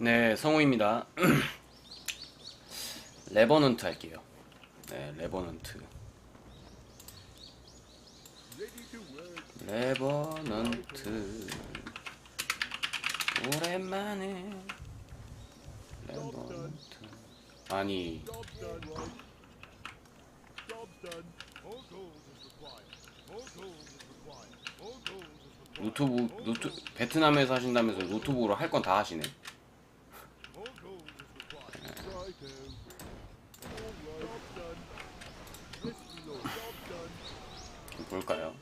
네, 성우입니다. 레버넌트 할게요. 네, 레버넌트. 레버넌트. 오랜만에 레버넌트. 아니, 노트북 노트 베트남에서 하신다면서 노트북으로 할 건 다 하시네. 좀 볼까요?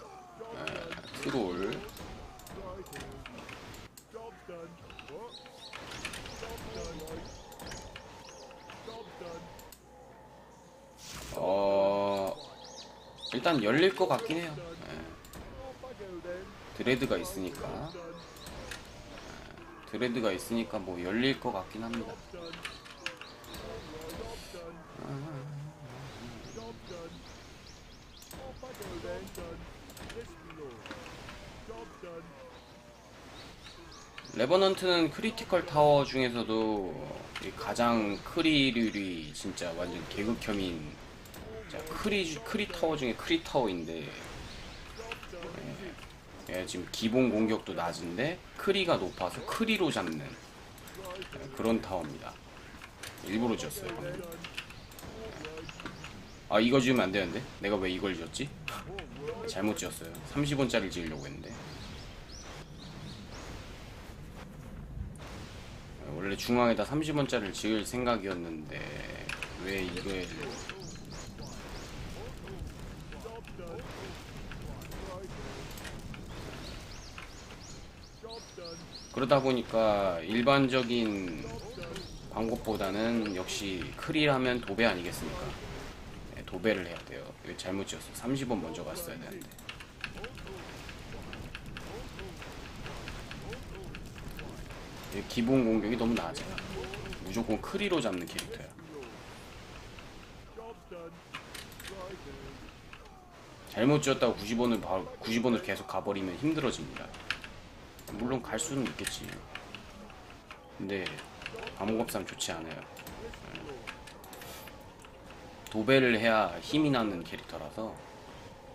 네, 트롤. 어 일단 열릴 것 같긴 해요. 네. 드레드가 있으니까 네, 드레드가 있으니까 뭐 열릴 것 같긴 합니다. 레버넌트는 크리티컬 타워 중에서도 이 가장 크리률이 진짜 완전 계급혐인 자, 크리 크리 타워 중에 크리 타워인데 예, 지금 기본 공격도 낮은데 크리가 높아서 크리로 잡는 예, 그런 타워입니다. 일부러 지었어요 방금. 아 이거 지으면 안 되는데? 내가 왜 이걸 지었지? 잘못 지었어요. 30원짜리 지으려고 했는데. 예, 원래 중앙에다 30원짜리를 지을 생각이었는데 왜 이거에 그러다 보니까 일반적인 방법보다는 역시 크리라면 도배 아니겠습니까? 네, 도배를 해야 돼요. 잘못 지었어. 30원 먼저 갔어야 되는데. 기본 공격이 너무 낮아. 무조건 크리로 잡는 캐릭터야. 잘못 지었다고 90원을 90원을 계속 가버리면 힘들어집니다. 물론 갈 수는 있겠지. 근데 암흑업삼 좋지 않아요. 도배를 해야 힘이 나는 캐릭터라서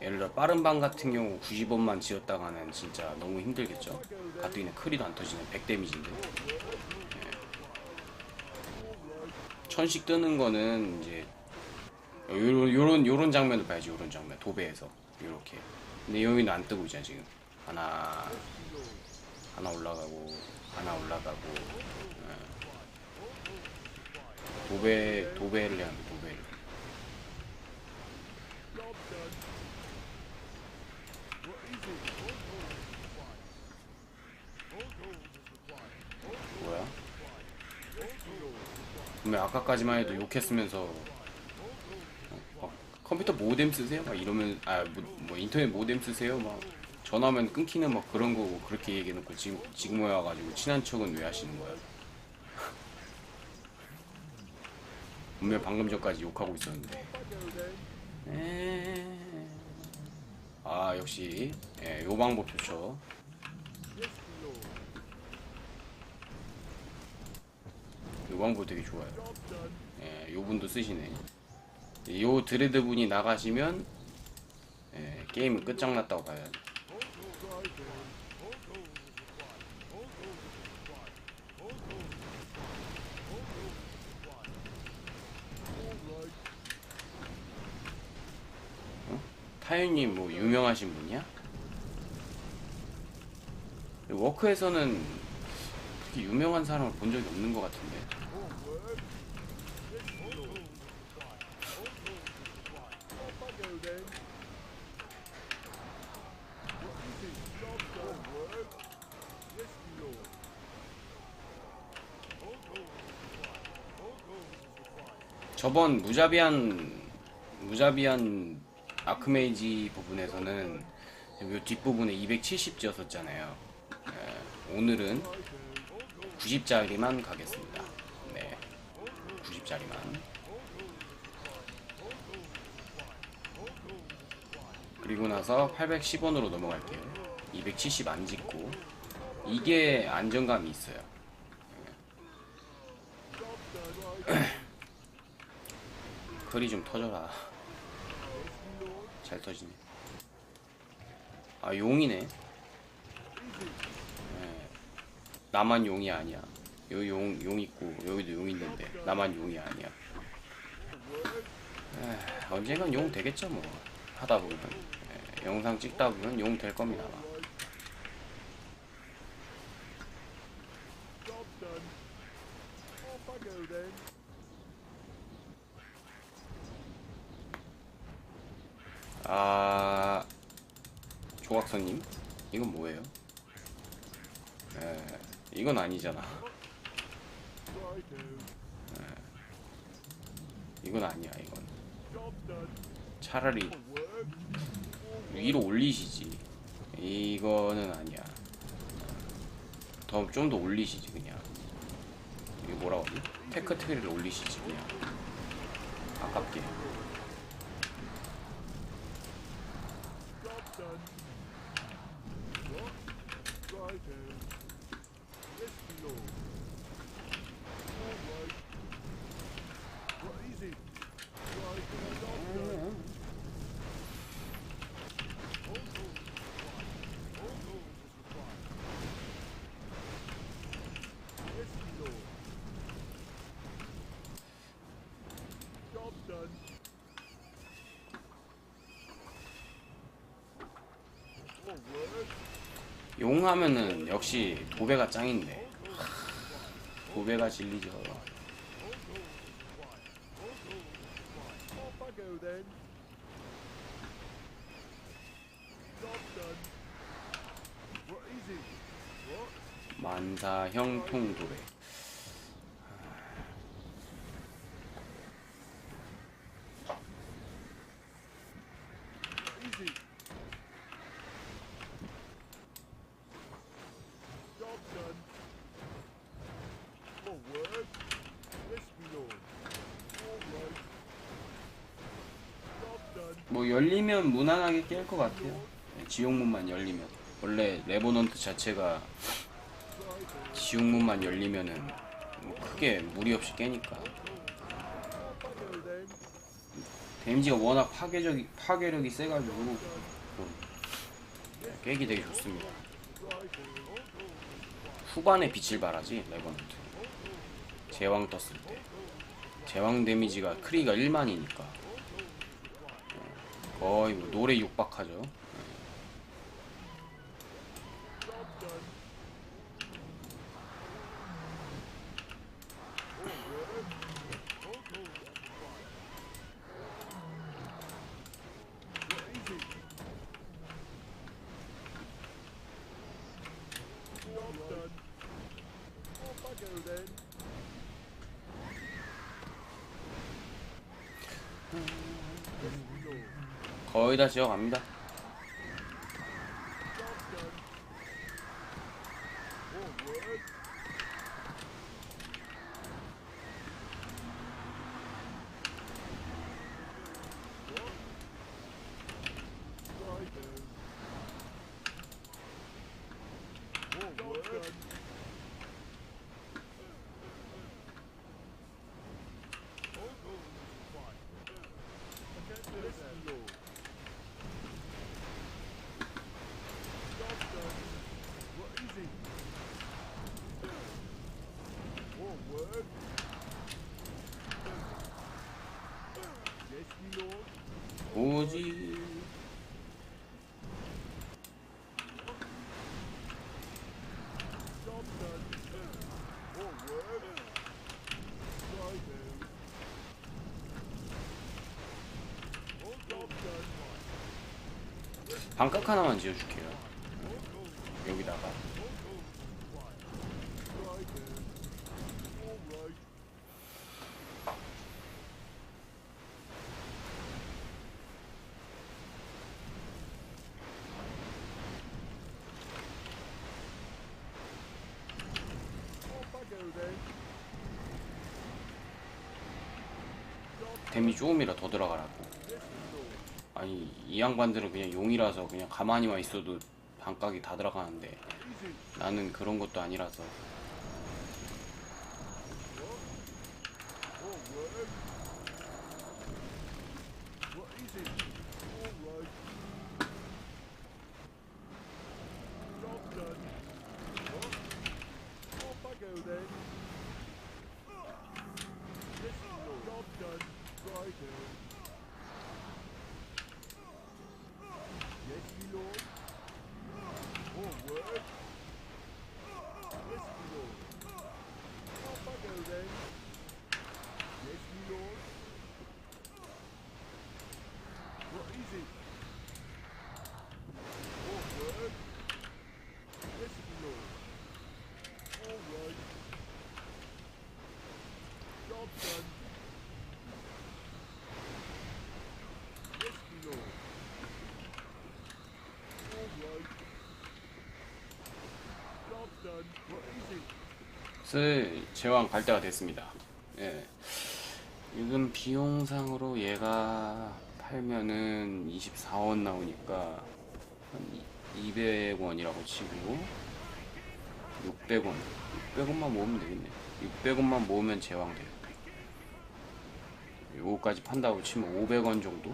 예를 들어 빠른 방 같은 경우 90원만 지었다가는 진짜 너무 힘들겠죠. 가뜩이나 크리도 안 터지는 100 데미지인데. 예. 천씩 뜨는 거는 이제 요런 요런 요런 장면을 봐야지 요런 장면 도배에서 요렇게. 근데 여기는 안 뜨고 있잖아 지금. 하나 하나 올라가고 하나 올라가고 예. 도배 도배를 해야 합니다 도배를 뭐야? 분명 아까까지만 해도 욕했으면서 어, 어, 컴퓨터 모뎀 쓰세요? 막 이러면 아뭐 뭐 인터넷 모뎀 쓰세요? 막 전화하면 끊기는 막 그런 거고 그렇게 얘기해놓고 지금 지금 와가지고 친한 척은 왜 하시는 거야? 분명 방금 전까지 욕하고 있었는데. 에... 아 역시 예, 요 방법 좋죠. 요 방법 되게 좋아요. 예, 요 분도 쓰시네. 요 드레드 분이 나가시면 예, 게임은 끝장났다고 봐야 돼. 타윤님 뭐 유명하신 분이야? 워크에서는 그렇게 유명한 사람을 본 적이 없는 것 같은데. 저번 무자비한 무자비한 아크메이지 부분에서는 요 뒷부분에 270 지었었잖아요. 예, 오늘은 90짜리만 가겠습니다. 네, 90짜리만. 그리고 나서 810원으로 넘어갈게요. 270 안 짓고 이게 안정감이 있어요. 예. 글이 좀 터져라. 잘 터지네. 아 용이네. 네. 나만 용이 아니야. 여기 용, 용 있고 여기도 용 있는데 나만 용이 아니야. 에이, 언젠간 용 되겠죠 뭐 하다 보면 예, 영상 찍다 보면 용 될 겁니다. 아마. Job done. Off I go then. 아 조각선님 이건 뭐예요? 에 이건 아니잖아. Righto. 이건 아니야 이건. 차라리. 위로 올리시지. 이거는 아니야. 더 좀 더 올리시지 그냥. 이게 뭐라고 하지? 테크 트리를 올리시지 그냥. 아깝게. Work. 용 하면은 역시 도배가 짱인데. 도배가 진리죠. What? 만사 형 통 도배. 뭐 열리면 무난하게 깰 것 같아요. 네, 지옥문만 열리면. 원래 레버넌트 자체가. 지옥문만 열리면은 뭐 크게 무리 없이 깨니까. 데미지가 워낙 파괴적이 파괴력이 세가지고 좀 깨기 되게 좋습니다. 후반에 빛을 발하지 레버넌트. 제왕 떴을 때. 제왕 데미지가 크리가 1만이니까 거의 뭐 노래 육박하죠. Go then. Yes, my lord. 거의 다 지어갑니다. Done. 반값 하나만 지어줄게요. 조금이라 더 들어가라고. 아니 이 양반들은 그냥 용이라서 그냥 가만히만 있어도 반각이 다 들어가는데 나는 그런 것도 아니라서. 슬 제왕 갈 때가 됐습니다. 예. 지금 비용상으로 얘가 팔면은 24원 나오니까 한 200원이라고 치고 600원 600원만 모으면 되겠네 600원만 모으면 제왕 돼요 요거까지 판다고 치면 500원 정도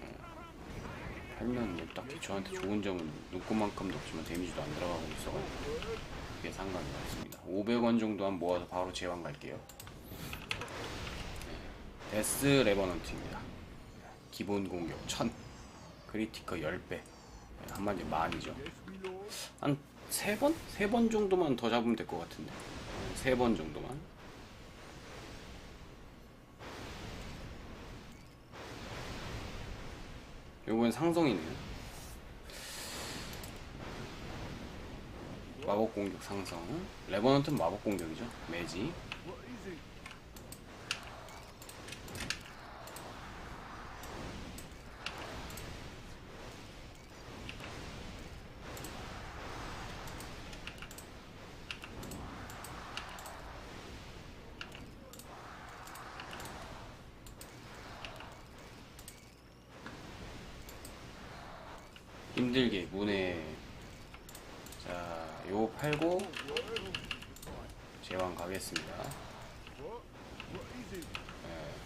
예. 팔면 뭐 딱히 저한테 좋은 점은 눈꽃만큼도 없지만 데미지도 안 들어가고 있어가지고 그게 상관이 없습니다 500원 정도만 모아서 바로 제왕 갈게요 네. 데스 레버넌트입니다 기본 공격 1000 크리티커 10배 네, 한마디 만이죠. 한세 번? 세번 정도만 더 잡으면 될 것 같은데 세번 정도만 요건 상성이네요 마법 공격 상성 레버넌트는 마법 공격이죠 매지? 힘들게 문에 자 요거 팔고 제왕 가겠습니다? 예.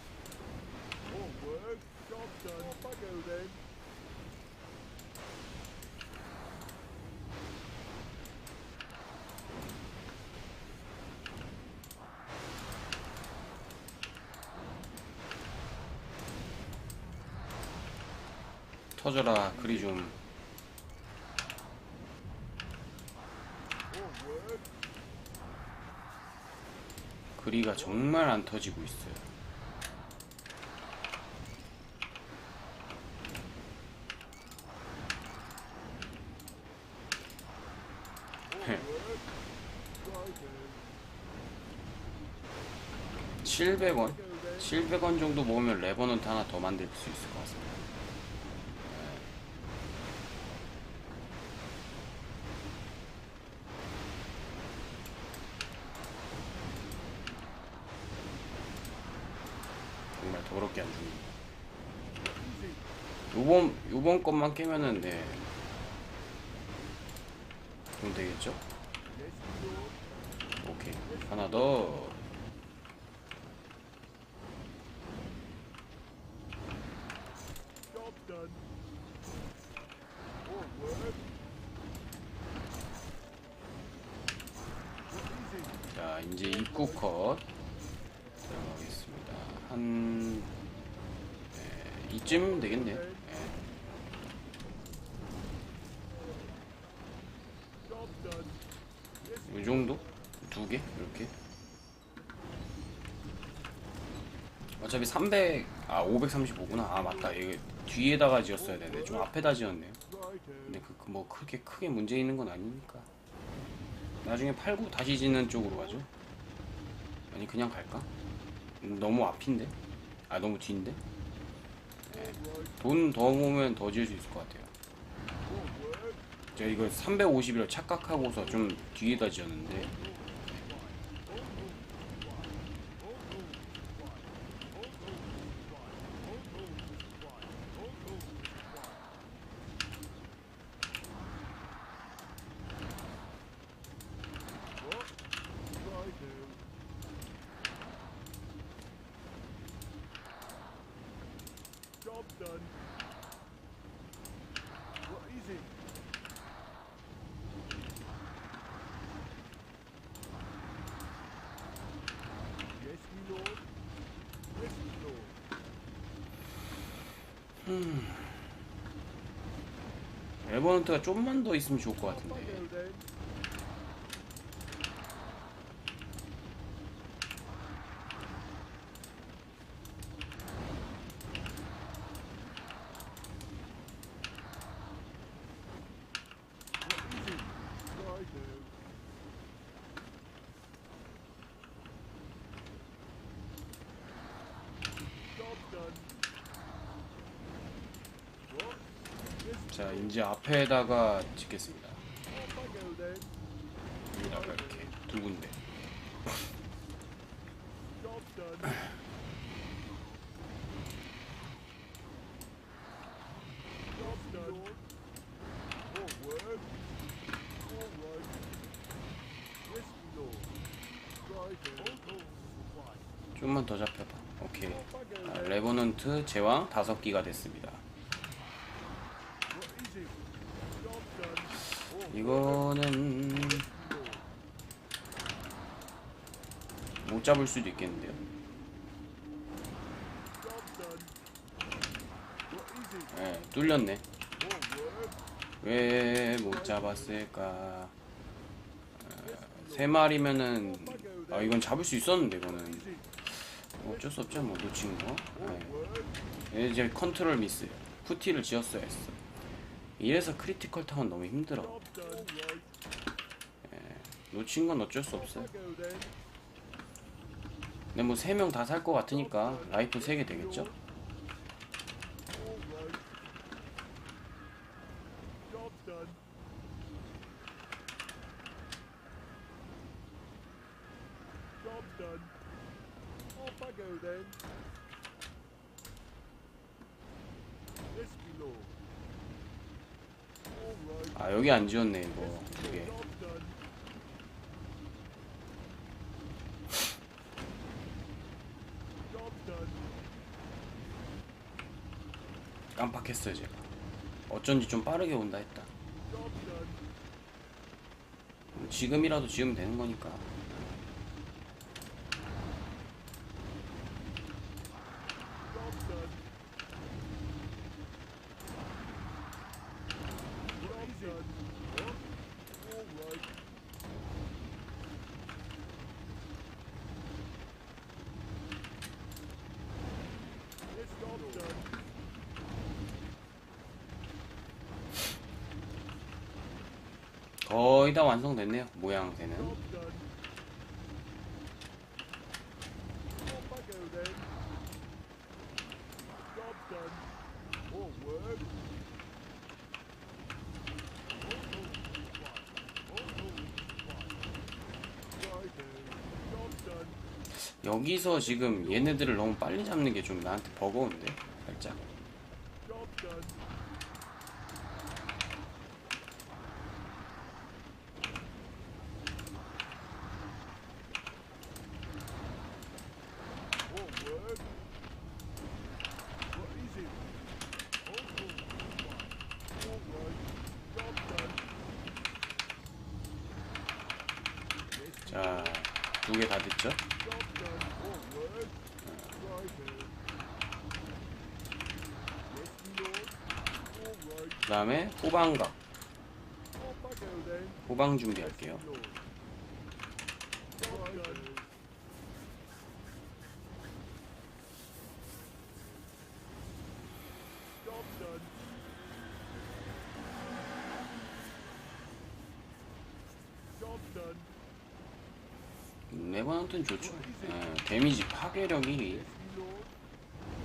Then. 터져라 그리 좀 그리가 정말 안 터지고 있어요. Righto. 700원? 700원 정도 모으면 레버넌트 하나 더 만들 수 있을 것 같습니다. 네. 정말 더럽게 안 죽는다. 요번 것만 깨면은 네. 그럼 되겠죠? 오케이 하나 더? 자 이제 입구 컷 들어가겠습니다 한 네, 이쯤 되겠네요 네. Job done. Yes, 이 정도? 두 개? 이렇게 어차피 300, 아 535구나 아 맞다 이거 뒤에다가 지었어야 되는데 좀 앞에다 지었네요. 근데 그 뭐 크게 크게 문제 있는 건 아니니까 나중에 팔고 다시 짓는 쪽으로 가죠 아니 그냥 갈까? 음, 너무 앞인데? 아 너무 뒤인데? 돈더 모으면 더 지을 수 있을 것 같아요. 제가 이거 350이라 착각하고서 좀 뒤에다 지었는데 done. Well, easy. Yes, my lord. Yes, my lord. 에버넌트가 좀만 더 있으면 좋을 것 같은데. 자 이제 앞에다가 짓겠습니다. 여기다가 이렇게 두 군데. Oh, oh. 좀만 더 잡혀봐 오케이 아. 레버넌트 제왕 다섯 기가 됐습니다 이거는. 못 잡을 수도 있겠는데요? 예 뚫렸네. 왜 못 잡았을까 아, 세 마리면은 아 이건 잡을 수 있었는데 이거는? 어쩔 수 없죠 뭐 놓친 거. 얘 이제 컨트롤 미스 푸티를 지었어야 했어 이래서 크리티컬 타운 너무 힘들어 놓친 건 어쩔 수 없어요. 근데 뭐세명다 살 것 같으니까 라이프 세개 되겠죠. 아 여기 안 지었네 이거 이게 Job done. Job done. 깜빡했어요 제가 어쩐지 좀 빠르게 온다 했다. 지금이라도 지으면 되는 거니까 Job done. Job done. What? All right. Yes, job done. 거의 다 완성됐네요 모양새는. Oh, oh. Oh, oh. 여기서 지금 얘네들을 너무 빨리 잡는 게 좀 나한테 버거운데 살짝 두 개 다 됐죠. 그 다음에 후방각. 후방 준비할게요 Lord. Job done. Job done. Job done. 레버넌트는 좋죠 예, 데미지 파괴력 1위 Yes, my lord.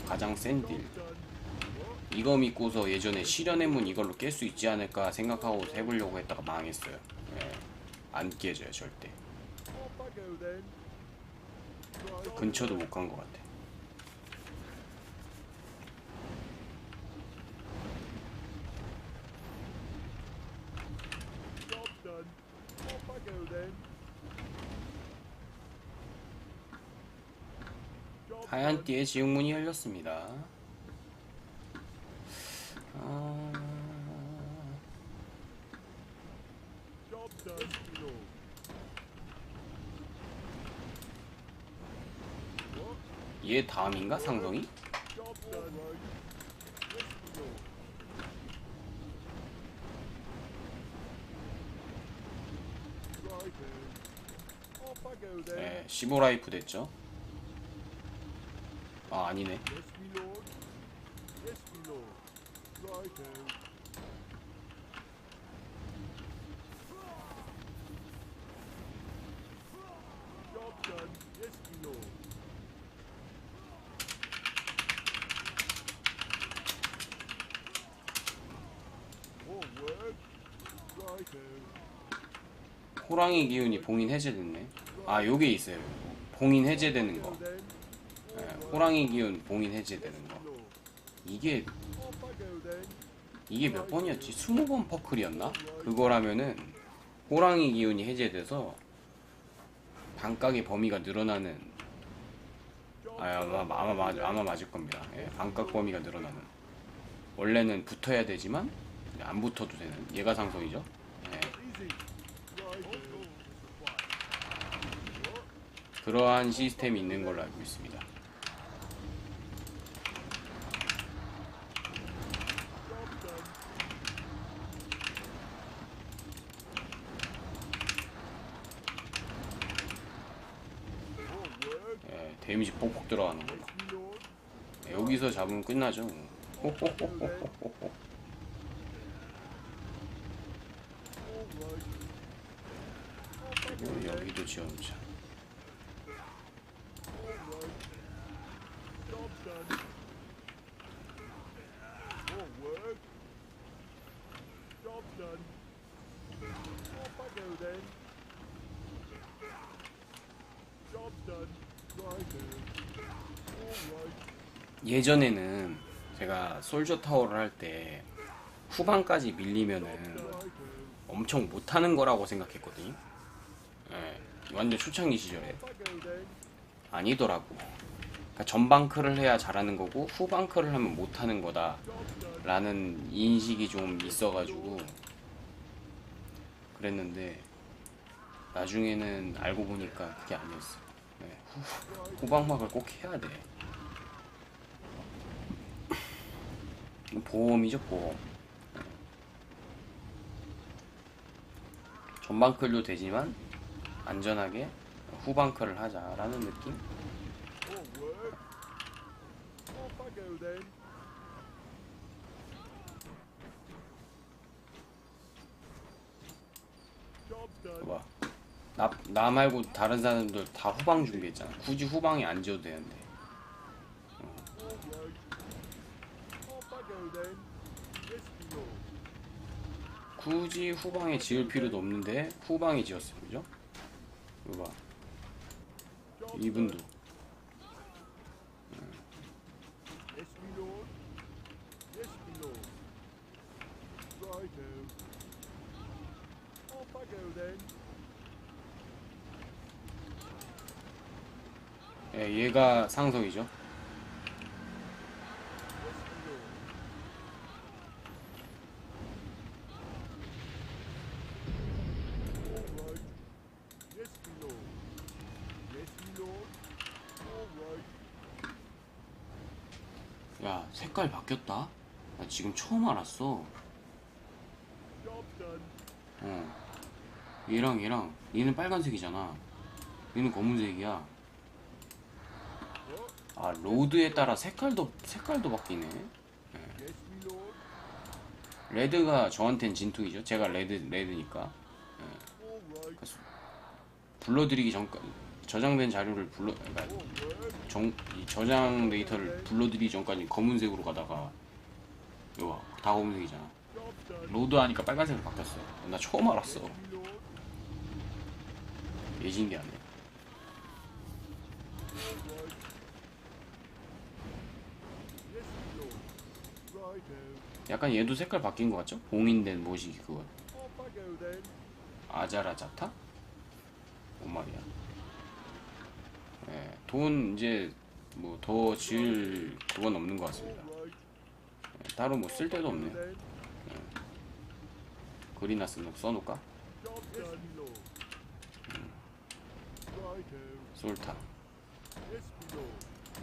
가장 센딜 Job done. What? 이거 믿고서 예전에 실현의 문 이걸로 깰 수 있지 않을까 생각하고 해보려고 했다가 망했어요 예, 안 깨져요 절대. 근처도 못 간 것 같아 하얀 띠의 지옥문이 열렸습니다. 어... 얘 다음인가 상성이? 네, 15라이프 됐죠. 아 아니네. 호랑이 기운이 봉인 해제됐네 아 요게 있어요 봉인 해제되는 거. 예, 호랑이 기운 봉인 해제되는 거. 이게. 이게 몇 번이었지? 20번 퍼클이었나? 그거라면은 호랑이 기운이 해제돼서 반각의 범위가 늘어나는 아, 아마 아마 맞 아마 맞을 겁니다. 예, 반각 범위가 늘어나는 원래는 붙어야 되지만 안 붙어도 되는 얘가 상성이죠. 예. 그러한 시스템이 있는 걸로 알고 있습니다. Job done. More work. 예, 데미지 폭폭 들어가는 걸로. 예, 여기서 잡으면 끝나죠. then. 여기도 지어놓자. All right. Job done. More work. Job done. Off I go then. Job done. Righto. All right. 예전에는 제가 솔저 타워를 할 때 후반까지 밀리면은. 엄청 못하는 거라고 생각했거든요. 예, 완전 초창기 시절에. 아니더라고. 그러니까 전방크를 해야 잘하는 거고 후방크를 하면 못하는. 거다라는 인식이 좀 있어가지고 그랬는데 나중에는 알고 보니까 그게 아니었어. 예, 후, 후방막을 꼭 해야 돼. 보험이죠 보험. 전방클도 되지만 안전하게 후방클을 하자라는 느낌? 봐봐. 나, 나 말고 다른 사람들 다 후방 준비했잖아. 굳이 후방에 안 지어도 되는데. All right. Off I go then. Yes, me lord. 굳이 후방에 지을 필요도 없는데 후방에 지었어요. 그죠? 이거 봐. Job 이분도. 예, 얘가 상성이죠. Yes, me lord. All right. Yes, me lord. Yes, me lord. All right. 야, 색깔 바뀌었다? 나 지금 처음 알았어. 어. 얘랑 얘랑 얘는 빨간색이잖아. 얘는 검은색이야. 아, 로드에 따라 색깔도 색깔도 바뀌네. Lord. 레드가 저한텐 진퉁이죠. 제가 레드 레드니까. Right. 불러드리기 전까지 저장된 자료를 불러 그러니까. 정, 이 저장 데이터를 불러드리기 전까지 검은색으로 가다가 이거 봐, 다 검은색이잖아. 로드하니까 빨간색으로 바뀌었어. 나 처음 알았어. Lord. Righto. 약간 얘도 색깔 바뀐 것 같죠? 봉인된 모시기 그거. 아자라자타? 뭔 말이야? 예, 돈 이제 뭐 더 지을 그건 없는 것 같습니다. 예, 따로 뭐 쓸 데도 없네요. Then. 글이나 쓰 써놓을까? 솔타.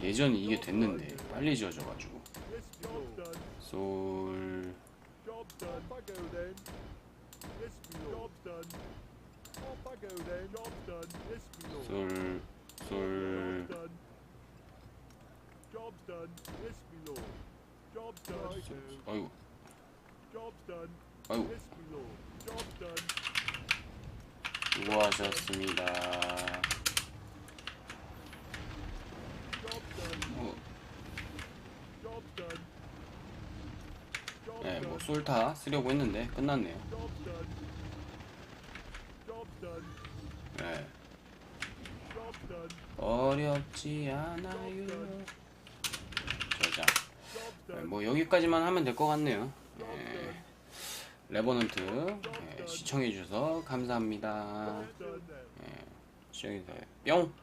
예전 이게 됐는데 빨리 지어져가지고. Done. 솔 술. Job's done. 수고하셨습니다. 뭐, 네. 뭐 솔타 쓰려고 했는데 끝났네요. Job's done. Job's done. 네, Job's done. 어렵지 않아요. 저장. 네. 뭐 여기까지만 하면 될 것 같네요. 네. 레버넌트 네, 시청해주셔서 감사합니다. 네, 시청해주세요. 뿅!